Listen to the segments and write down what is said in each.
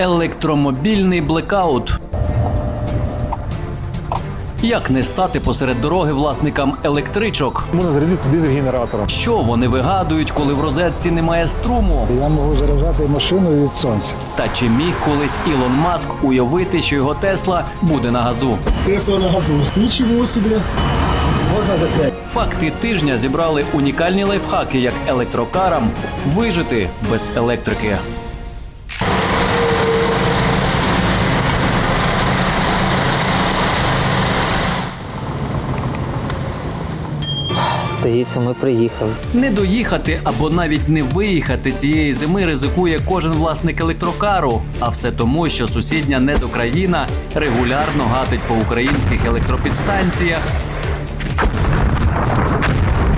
Електромобільний блекаут. Як не стати посеред дороги власникам електричок? Можна зарядити дизель генератором. Що вони вигадують, коли в розетці немає струму? Я можу заряджати машину від сонця. Та чи міг колись Ілон Маск уявити, що його Тесла буде на газу? Тесла на газу. Нічого собі. Можна засняти. Факти тижня зібрали унікальні лайфхаки, як електрокарам вижити без електрики. Здається, ми приїхали. Не доїхати або навіть не виїхати цієї зими ризикує кожен власник електрокару. А все тому, що сусідня недокраїна регулярно гатить по українських електропідстанціях,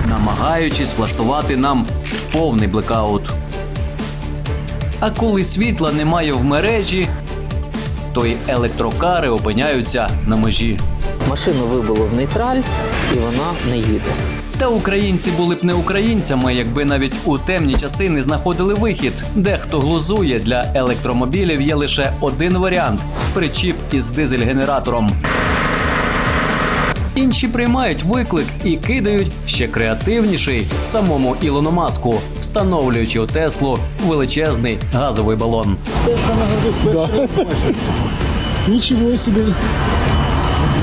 намагаючись влаштувати нам повний блекаут. А коли світла немає в мережі, то й електрокари опиняються на межі. Машину вибило в нейтраль, і вона не їде. Та українці були б не українцями, якби навіть у темні часи не знаходили вихід. Дехто глузує для електромобілів є лише один варіант причіп із дизель-генератором. Інші приймають виклик і кидають ще креативніший самому Ілону Маску, встановлюючи у Теслу величезний газовий балон. Нічого собі.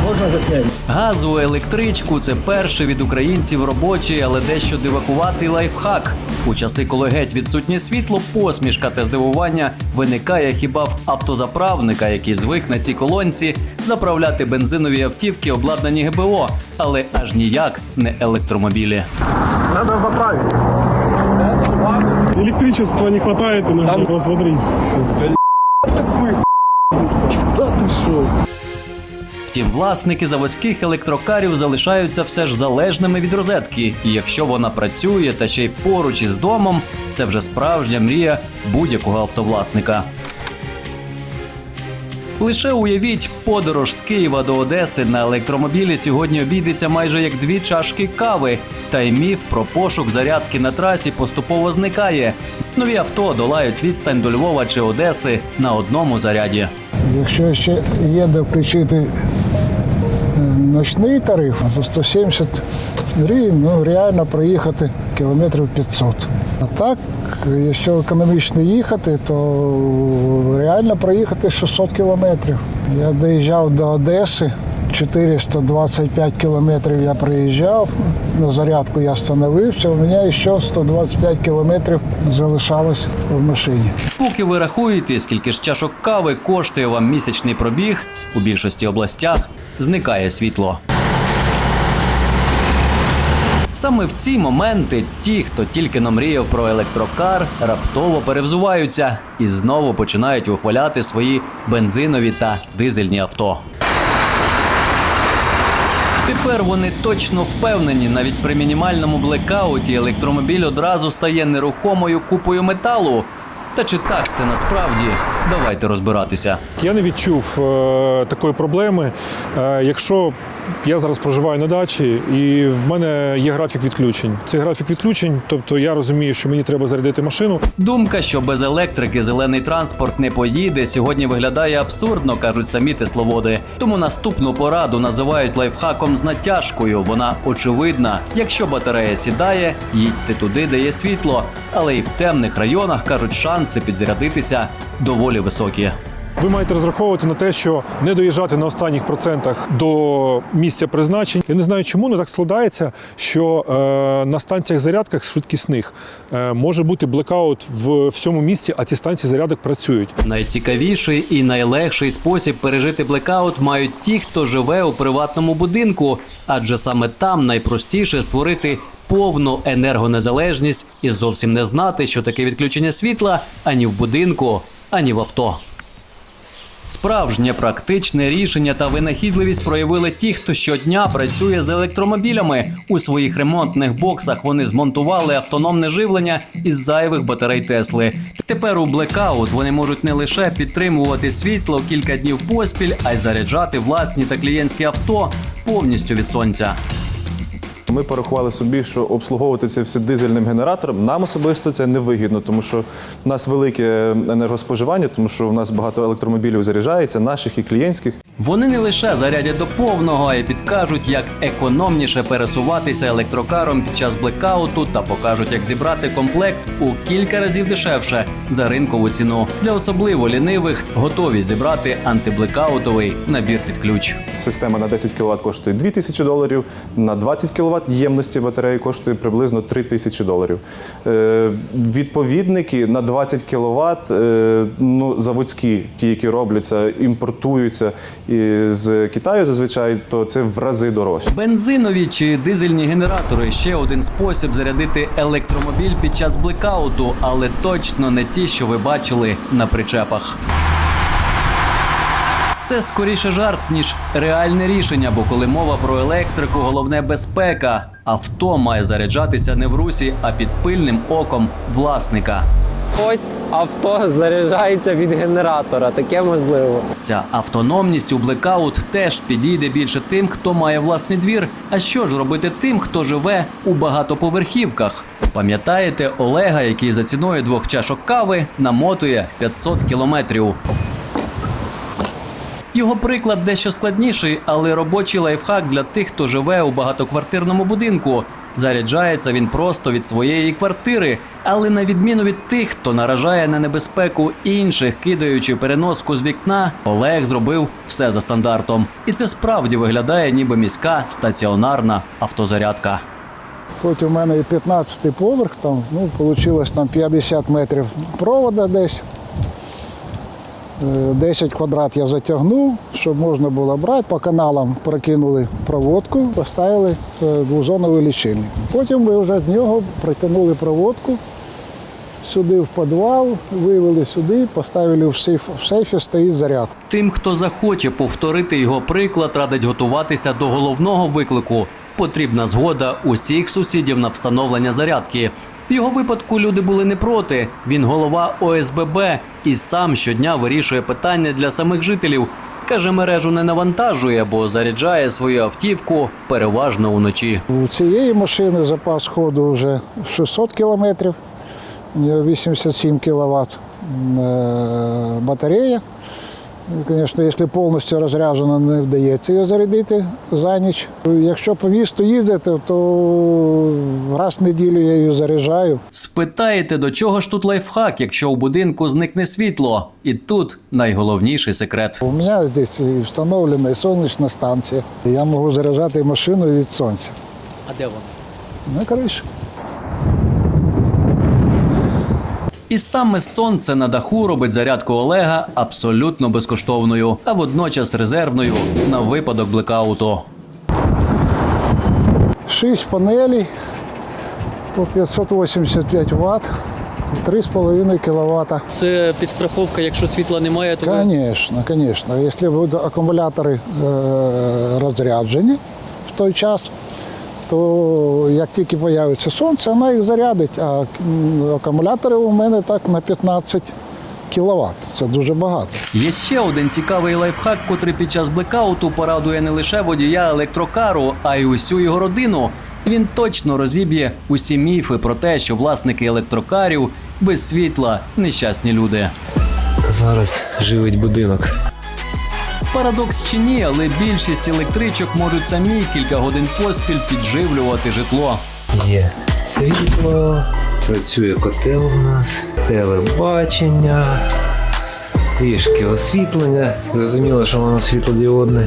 Можна засняти. Газову електричку це перший від українців робочий, але дещо дивакуватий лайфхак. У часи, коли геть відсутнє світло, посмішка та здивування виникає хіба в автозаправника, який звик на цій колонці заправляти бензинові автівки, обладнані ГБО, але аж ніяк не електромобілі. Надо заправити. Электричества не хватает иногда. Посмотри. Та ти що? Втім, власники заводських електрокарів залишаються все ж залежними від розетки. І якщо вона працює та ще й поруч із домом, це вже справжня мрія будь-якого автовласника. Лише уявіть, подорож з Києва до Одеси на електромобілі сьогодні обійдеться майже як дві чашки кави. Та й міф про пошук зарядки на трасі поступово зникає. Нові авто долають відстань до Львова чи Одеси на одному заряді. Якщо ще є де включити ночний тариф, то 170 гривень, ну реально проїхати кілометрів 500. А так, якщо економічно їхати, то реально проїхати 600 кілометрів. Я доїжджав до Одеси, 425 кілометрів я проїжджав, на зарядку я встановився, у мене ще 125 кілометрів залишалось в машині. Поки ви рахуєте, скільки ж чашок кави коштує вам місячний пробіг, у більшості областях зникає світло. Саме в ці моменти ті, хто тільки намріяв про електрокар, раптово перевзуваються і знову починають вихваляти свої бензинові та дизельні авто. Тепер вони точно впевнені, навіть при мінімальному блекауті електромобіль одразу стає нерухомою купою металу. Та чи так це насправді? Давайте розбиратися. Я не відчув е, такої проблеми. Е, якщо я зараз проживаю на дачі, і в мене є графік відключень. Це графік відключень, тобто я розумію, що мені треба зарядити машину. Думка, що без електрики зелений транспорт не поїде, сьогодні виглядає абсурдно, кажуть самі тесловоди. Тому наступну пораду називають лайфхаком з натяжкою. Вона очевидна. Якщо батарея сідає, їдьте туди, де є світло. Але і в темних районах кажуть, шанси підзарядитися доволі високі. Ви маєте розраховувати на те, що не доїжджати на останніх процентах до місця призначень. Я не знаю, чому але так складається, що е, на станціях зарядках швидкісних е, може бути блекаут в всьому місці, а ці станції зарядок працюють. Найцікавіший і найлегший спосіб пережити блекаут мають ті, хто живе у приватному будинку, адже саме там найпростіше створити повну енергонезалежність і зовсім не знати, що таке відключення світла ані в будинку, ані в авто. Справжнє практичне рішення та винахідливість проявили ті, хто щодня працює з електромобілями. У своїх ремонтних боксах вони змонтували автономне живлення із зайвих батарей Тесли. Тепер у блекаут вони можуть не лише підтримувати світло кілька днів поспіль, а й заряджати власні та клієнтські авто повністю від сонця. Ми порахували собі, що обслуговувати це все дизельним генератором нам особисто це не вигідно, тому що в нас велике енергоспоживання, тому що в нас багато електромобілів заряджається, наших і клієнтських. Вони не лише зарядять до повного, а й підкажуть, як економніше пересуватися електрокаром під час блекауту та покажуть, як зібрати комплект у кілька разів дешевше за ринкову ціну. Для особливо лінивих готові зібрати антиблекаутовий набір під ключ. Система на 10 кВт коштує 2 тисячі доларів, на 20 кВт ємності батареї коштує приблизно 3 тисячі доларів. Е, відповідники на 20 кВт, е, ну, заводські, ті, які робляться, імпортуються з Китаю зазвичай, то це в рази дорожче. Бензинові чи дизельні генератори ще один спосіб зарядити електромобіль під час блекауту, але точно не ті, що ви бачили на причепах. Це скоріше жарт, ніж реальне рішення, бо коли мова про електрику, головне безпека. Авто має заряджатися не в русі, а під пильним оком власника. Ось авто заряджається від генератора. Таке можливо. Ця автономність у блекаут теж підійде більше тим, хто має власний двір. А що ж робити тим, хто живе у багатоповерхівках? Пам'ятаєте Олега, який за ціною двох чашок кави намотує 500 кілометрів. Його приклад дещо складніший, але робочий лайфхак для тих, хто живе у багатоквартирному будинку. Заряджається він просто від своєї квартири, але на відміну від тих, хто наражає на небезпеку інших, кидаючи переноску з вікна, Олег зробив все за стандартом. І це справді виглядає ніби міська стаціонарна автозарядка. Хоч у мене і 15-й поверх, там, ну, вийшло там 50 метрів провода десь. Е, 10 квадрат я затягнув, щоб можна було брати. По каналам прокинули проводку, поставили е, двозоновий лічильник. Потім ми вже з нього протягнули проводку сюди в підвал, вивели сюди, поставили в сейф. В сейфі стоїть заряд. Тим, хто захоче повторити його приклад, радить готуватися до головного виклику. Потрібна згода усіх сусідів на встановлення зарядки. В його випадку люди були не проти. Він голова ОСББ і сам щодня вирішує питання для самих жителів. Каже, мережу не навантажує, бо заряджає свою автівку переважно уночі. У цієї машини запас ходу вже 600 кілометрів, у нього 87 кВт батарея. І, Звісно, якщо повністю розряджена, не вдається її зарядити за ніч. Якщо по місту їздити, то раз в неділю я її заряджаю. Спитаєте, до чого ж тут лайфхак, якщо у будинку зникне світло? І тут найголовніший секрет. У мене здесь встановлена сонячна станція. Я можу заряджати машину від сонця. А де вона? На криші. І саме сонце на даху робить зарядку Олега абсолютно безкоштовною, а водночас резервною на випадок блекауту. Шість панелей по 585 Вт, 3,5 кВт. Це підстраховка, якщо світла немає, то Конечно, конечно. Якщо будуть акумулятори е, розряджені в той час, то як тільки з'явиться сонце, вона їх зарядить. А акумулятори у мене так на 15 кВт. Це дуже багато. Є ще один цікавий лайфхак, котрий під час блекауту порадує не лише водія електрокару, а й усю його родину. Він точно розіб'є усі міфи про те, що власники електрокарів без світла нещасні люди. Зараз живить будинок. Парадокс чи ні, але більшість електричок можуть самі кілька годин поспіль підживлювати житло. Є світло, працює котел у нас, телебачення, трішки освітлення. Зрозуміло, що воно світлодіодне.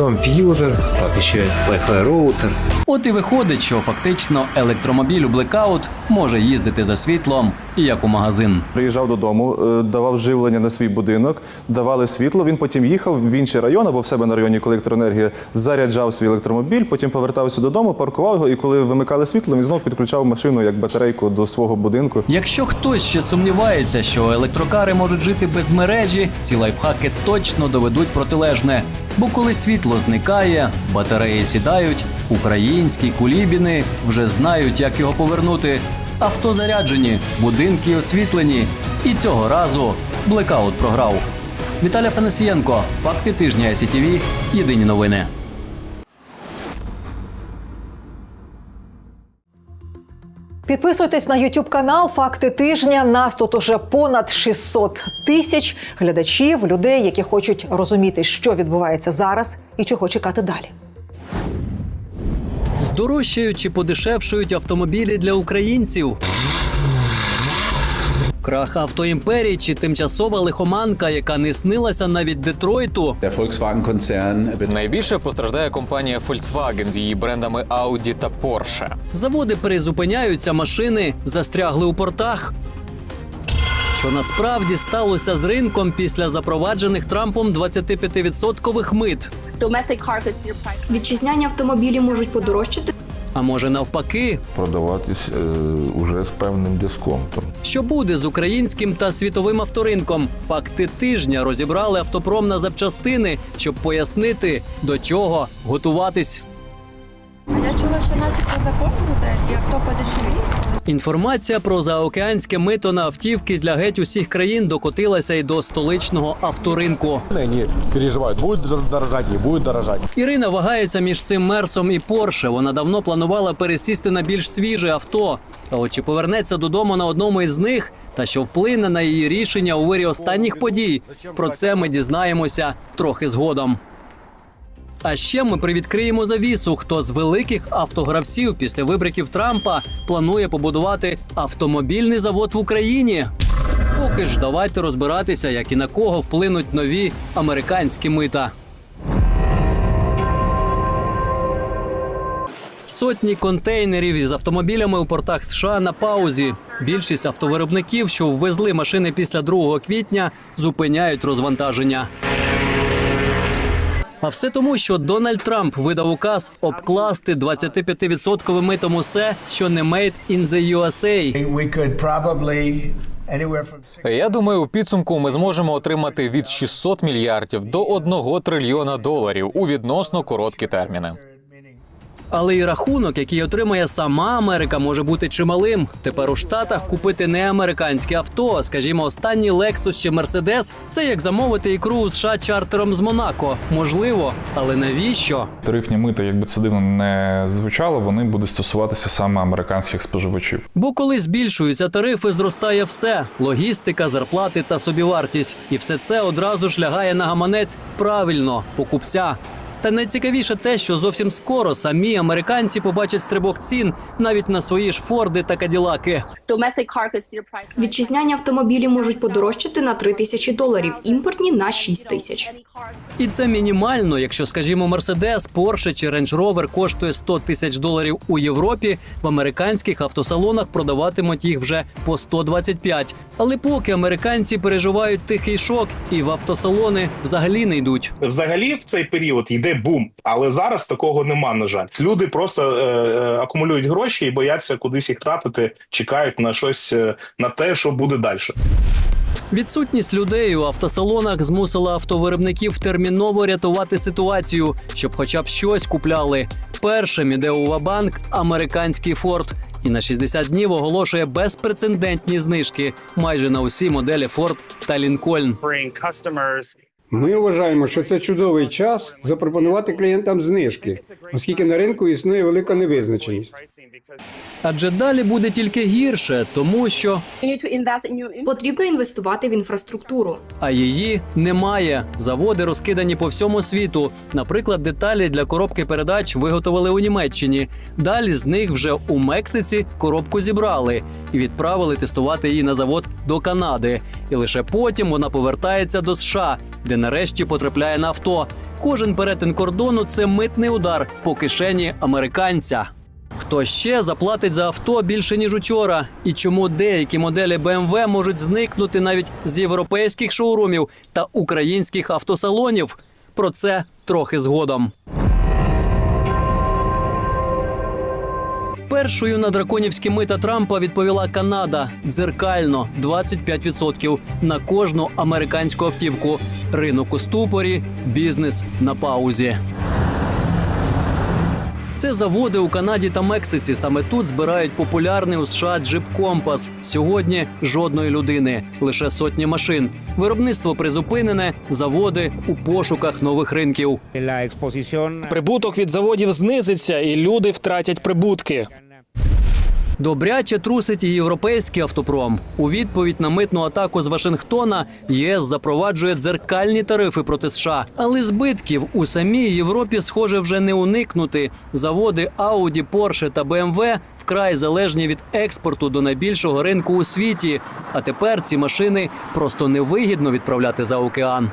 Комп'ютер, так і ще Wi-Fi роутер. От і виходить, що фактично електромобіль у блекаут може їздити за світлом, як у магазин. Приїжджав додому, е, давав живлення на свій будинок, давали світло. Він потім їхав в інший район або в себе на районі, коли електроенергія заряджав свій електромобіль, потім повертався додому, паркував його, і коли вимикали світло, він знову підключав машину як батарейку до свого будинку. Якщо хтось ще сумнівається, що електрокари можуть жити без мережі, ці лайфхаки точно доведуть протилежне. Бо коли світло зникає, батареї сідають, українські кулібіни вже знають, як його повернути. Авто заряджені, будинки освітлені. І цього разу блекаут програв. Віталя Фанасієнко, факти тижня СІТВ, Єдині новини. Підписуйтесь на YouTube канал Факти тижня. Нас тут уже понад 600 тисяч глядачів, людей, які хочуть розуміти, що відбувається зараз і чого чекати далі. Здорожчають чи подешевшують автомобілі для українців. Крах автоімперії чи тимчасова лихоманка, яка не снилася навіть Детройту. Wird Найбільше постраждає компанія Volkswagen з її брендами Audi та Porsche. Заводи призупиняються, машини застрягли у портах. Що насправді сталося з ринком після запроваджених Трампом 25-відсоткових мит? Вітчизняні автомобілі можуть подорожчати. А може навпаки, продаватись е, уже з певним дисконтом. що буде з українським та світовим авторинком? Факти тижня розібрали автопром на запчастини, щоб пояснити, до чого готуватись. Я чула, що начебто закон буде, і авто подешевіє. Інформація про заокеанське мито на автівки для геть усіх країн докотилася й до столичного авторинку. Они переживают, будет дорожать, не будет дорожать. Ірина вагається між цим мерсом і Порше. Вона давно планувала пересісти на більш свіже авто. А от чи повернеться додому на одному із них, та що вплине на її рішення у вирі останніх подій? Про це ми дізнаємося трохи згодом. А ще ми привідкриємо завісу, хто з великих автогравців після вибриків Трампа планує побудувати автомобільний завод в Україні. Поки ж давайте розбиратися, як і на кого вплинуть нові американські мита. Сотні контейнерів із автомобілями у портах США на паузі. Більшість автовиробників, що ввезли машини після 2 квітня, зупиняють розвантаження. А все тому, що Дональд Трамп видав указ обкласти 25% митом усе, що не made in the USA. Я думаю, у підсумку ми зможемо отримати від 600 мільярдів до 1 трильйона доларів у відносно короткі терміни. Але і рахунок, який отримає сама Америка, може бути чималим. Тепер у штатах купити не американське авто, скажімо, останній Lexus чи Mercedes – це як замовити ікру у США чартером з Монако. Можливо, але навіщо? Тарифні мити, якби це дивно не звучало, вони будуть стосуватися саме американських споживачів. Бо коли збільшуються тарифи, зростає все: логістика, зарплати та собівартість. І все це одразу ж лягає на гаманець правильно покупця. Та найцікавіше те, що зовсім скоро самі американці побачать стрибок цін навіть на свої ж форди та каділаки. Вітчизняні автомобілі можуть подорожчати на 3 тисячі доларів, імпортні на 6 тисяч. І це мінімально, якщо, скажімо, Mercedes, Porsche чи Range Rover коштує 100 тисяч доларів у Європі, в американських автосалонах продаватимуть їх вже по 125. Але поки американці переживають тихий шок і в автосалони взагалі не йдуть. Взагалі в цей період йде бум, але зараз такого нема. На жаль, люди просто е, е, акумулюють гроші і бояться кудись їх тратити, чекають на щось е, на те, що буде далі. Відсутність людей у автосалонах змусила автовиробників терміново рятувати ситуацію, щоб хоча б щось купляли. Першим іде у Вабанк американський Форд. І на 60 днів оголошує безпрецедентні знижки майже на усі моделі Форд та Лінкольн. Ми вважаємо, що це чудовий час запропонувати клієнтам знижки, оскільки на ринку існує велика невизначеність. Адже далі буде тільки гірше, тому що Потрібно інвестувати в інфраструктуру. а її немає. Заводи розкидані по всьому світу. Наприклад, деталі для коробки передач виготовили у Німеччині. Далі з них вже у Мексиці коробку зібрали і відправили тестувати її на завод до Канади. І лише потім вона повертається до США, де нарешті потрапляє на авто. Кожен перетин кордону це митний удар по кишені американця. Хто ще заплатить за авто більше ніж учора? І чому деякі моделі BMW можуть зникнути навіть з європейських шоурумів та українських автосалонів? Про це трохи згодом. Першою на драконівські мита Трампа відповіла Канада дзеркально 25% на кожну американську автівку. Ринок у ступорі, бізнес на паузі. Це заводи у Канаді та Мексиці. Саме тут збирають популярний у США джип Компас. Сьогодні жодної людини, лише сотні машин. Виробництво призупинене, заводи у пошуках нових ринків. Прибуток від заводів знизиться, і люди втратять прибутки. Добряче трусить і європейський автопром. У відповідь на митну атаку з Вашингтона ЄС запроваджує дзеркальні тарифи проти США. Але збитків у самій Європі, схоже, вже не уникнути. Заводи Audi, Porsche та BMW вкрай залежні від експорту до найбільшого ринку у світі. А тепер ці машини просто невигідно відправляти за океан.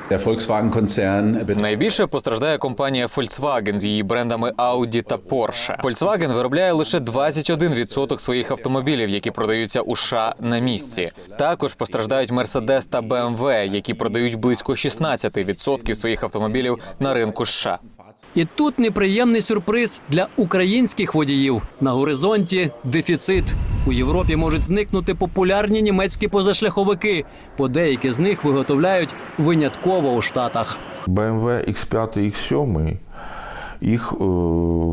Найбільше постраждає компанія Volkswagen з її брендами Audi та Porsche. Volkswagen виробляє лише 21% своїх автомобілів, які продаються у США на місці. Також постраждають Mercedes та BMW, які продають близько 16% своїх автомобілів на ринку США. І тут неприємний сюрприз для українських водіїв. На горизонті дефіцит. У Європі можуть зникнути популярні німецькі позашляховики. По деякі з них виготовляють винятково у Штатах. BMW X5 і X7 їх е,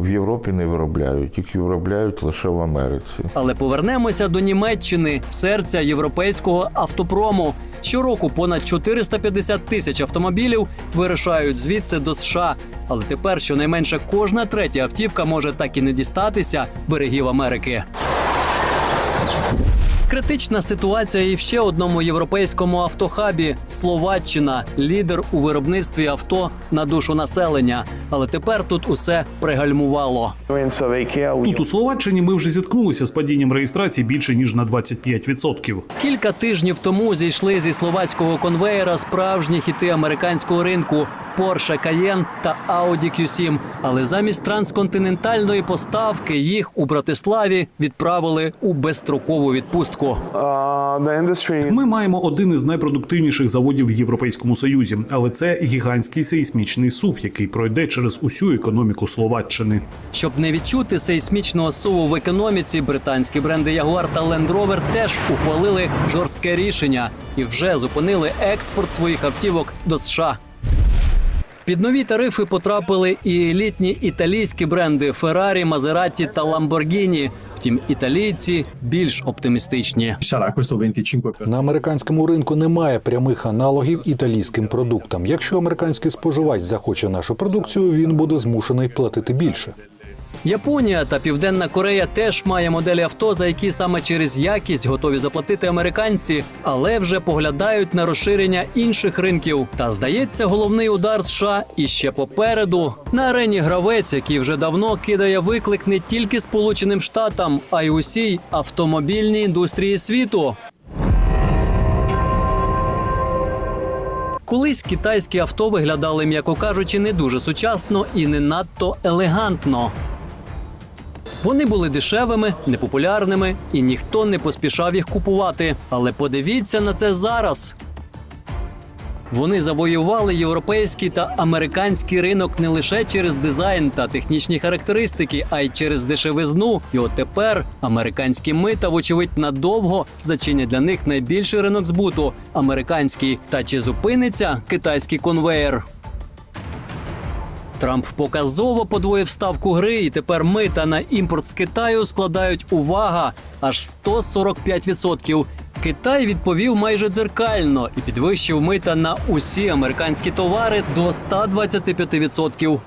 в Європі не виробляють, їх виробляють лише в Америці. Але повернемося до Німеччини, серця європейського автопрому. Щороку понад 450 тисяч автомобілів вирушають звідси до США. Але тепер щонайменше кожна третя автівка може так і не дістатися берегів Америки. Критична ситуація і в ще одному європейському автохабі Словаччина, лідер у виробництві авто на душу населення. Але тепер тут усе пригальмувало. Тут у Словаччині ми вже зіткнулися з падінням реєстрації більше ніж на 25%. Кілька тижнів тому зійшли зі словацького конвеєра справжні хіти американського ринку Porsche Cayenne та Audi Q7. Але замість трансконтинентальної поставки їх у Братиславі відправили у безстрокову відпустку. Ми маємо один із найпродуктивніших заводів в Європейському Союзі, але це гігантський сейсмічний суп, який пройде через усю економіку Словаччини. Щоб не відчути сейсмічного суву в економіці, британські бренди Jaguar та Land Rover теж ухвалили жорстке рішення і вже зупинили експорт своїх автівок до США. Під нові тарифи потрапили і елітні італійські бренди Феррарі, Мазераті та Ламборгіні. Втім, італійці більш оптимістичні. На американському ринку немає прямих аналогів італійським продуктам. Якщо американський споживач захоче нашу продукцію, він буде змушений платити більше. Японія та Південна Корея теж має моделі авто, за які саме через якість готові заплатити американці, але вже поглядають на розширення інших ринків. Та здається, головний удар США іще попереду. На арені гравець, який вже давно кидає виклик не тільки Сполученим Штатам, а й усій автомобільній індустрії світу. Колись китайські авто виглядали, м'яко кажучи, не дуже сучасно і не надто елегантно. Вони були дешевими, непопулярними, і ніхто не поспішав їх купувати. Але подивіться на це зараз. Вони завоювали європейський та американський ринок не лише через дизайн та технічні характеристики, а й через дешевизну. І от тепер американські мита, вочевидь, надовго зачинять для них найбільший ринок збуту американський. Та чи зупиниться китайський конвеєр? Трамп показово подвоїв ставку гри, і тепер мита на імпорт з Китаю складають увага аж 145%. Китай відповів майже дзеркально і підвищив мита на усі американські товари до 125%.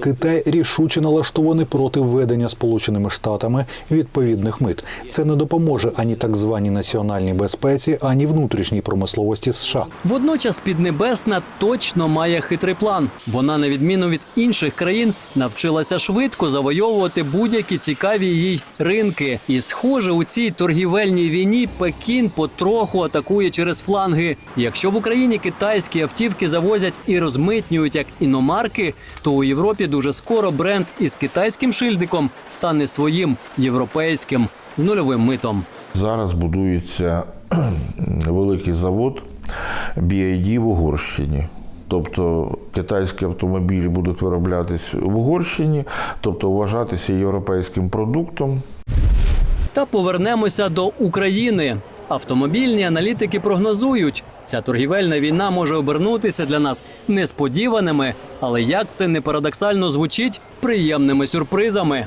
Китай рішуче налаштований проти введення Сполученими Штатами відповідних мит. Це не допоможе ані так званій національній безпеці, ані внутрішній промисловості США. Водночас Піднебесна точно має хитрий план. Вона, на відміну від інших країн, навчилася швидко завойовувати будь-які цікаві їй ринки. І, схоже, у цій торгівельній війні Пекін потроху атакує через фланги. Якщо в Україні китайські автівки завозять і розмитнюють як іномарки, то у Європі дуже скоро бренд із китайським шильдиком стане своїм європейським з нульовим митом. Зараз будується великий завод BID в Угорщині. Тобто китайські автомобілі будуть вироблятись в Угорщині, тобто вважатися європейським продуктом. Та повернемося до України. Автомобільні аналітики прогнозують, ця торгівельна війна може обернутися для нас несподіваними, але як це не парадоксально звучить, приємними сюрпризами.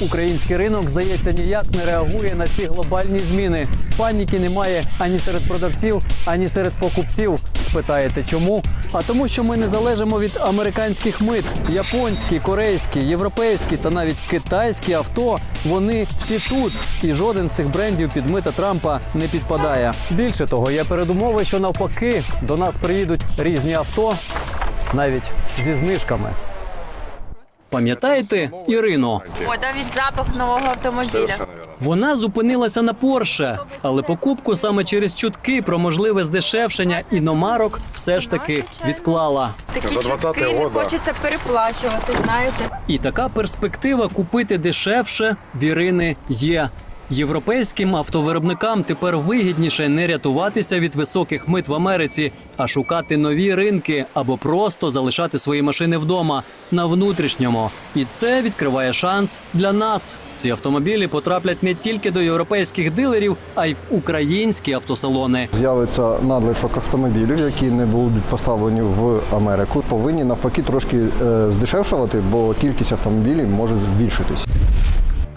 Український ринок, здається, ніяк не реагує на ці глобальні зміни. Паніки немає ані серед продавців, ані серед покупців. Спитаєте, чому? А тому, що ми не залежимо від американських мит. Японські, корейські, європейські та навіть китайські авто. Вони всі тут, і жоден з цих брендів під мита Трампа не підпадає. Більше того, є передумови, що навпаки до нас приїдуть різні авто, навіть зі знижками. Пам'ятаєте Ірину? О, навіть запах нового автомобіля. Вона зупинилася на Порше, але покупку саме через чутки про можливе здешевшення іномарок все ж таки відклала. Такі чутки не хочеться переплачувати, знаєте. І така перспектива купити дешевше в Ірини є. Європейським автовиробникам тепер вигідніше не рятуватися від високих мит в Америці, а шукати нові ринки або просто залишати свої машини вдома на внутрішньому. І це відкриває шанс для нас. Ці автомобілі потраплять не тільки до європейських дилерів, а й в українські автосалони. З'явиться надлишок автомобілів, які не будуть поставлені в Америку. Повинні навпаки трошки е, здешевшувати, бо кількість автомобілів може збільшитись.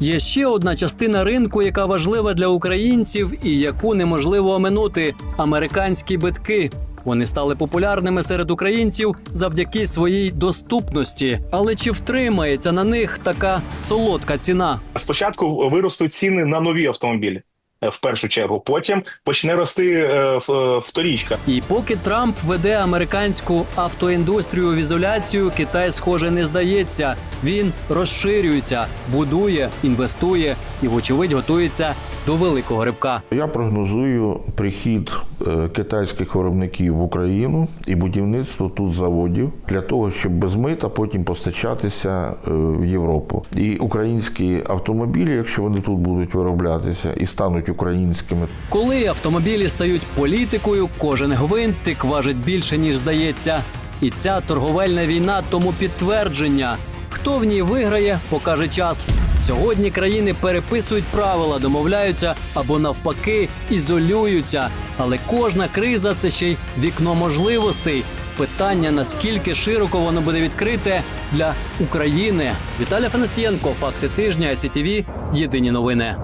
Є ще одна частина ринку, яка важлива для українців і яку неможливо оминути американські битки. Вони стали популярними серед українців завдяки своїй доступності. Але чи втримається на них така солодка ціна? Спочатку виростуть ціни на нові автомобілі. Е, В першу чергу, потім почне рости е, в- е, вторічка. І поки Трамп веде американську автоіндустрію в ізоляцію, Китай, схоже, не здається. Він розширюється, будує, інвестує і, вочевидь, готується до великого ривка. Я прогнозую прихід е, китайських виробників в Україну і будівництво тут заводів для того, щоб без мита потім постачатися е, в Європу. І українські автомобілі, якщо вони тут будуть вироблятися і стануть українськими, Коли автомобілі стають політикою, кожен гвинтик важить більше ніж здається. І ця торговельна війна тому підтвердження. Хто в ній виграє, покаже час. Сьогодні країни переписують правила, домовляються або навпаки ізолюються. Але кожна криза це ще й вікно можливостей. Питання наскільки широко воно буде відкрите для України. Віталій Фанасієнко, факти тижня, СІТВ, Єдині новини.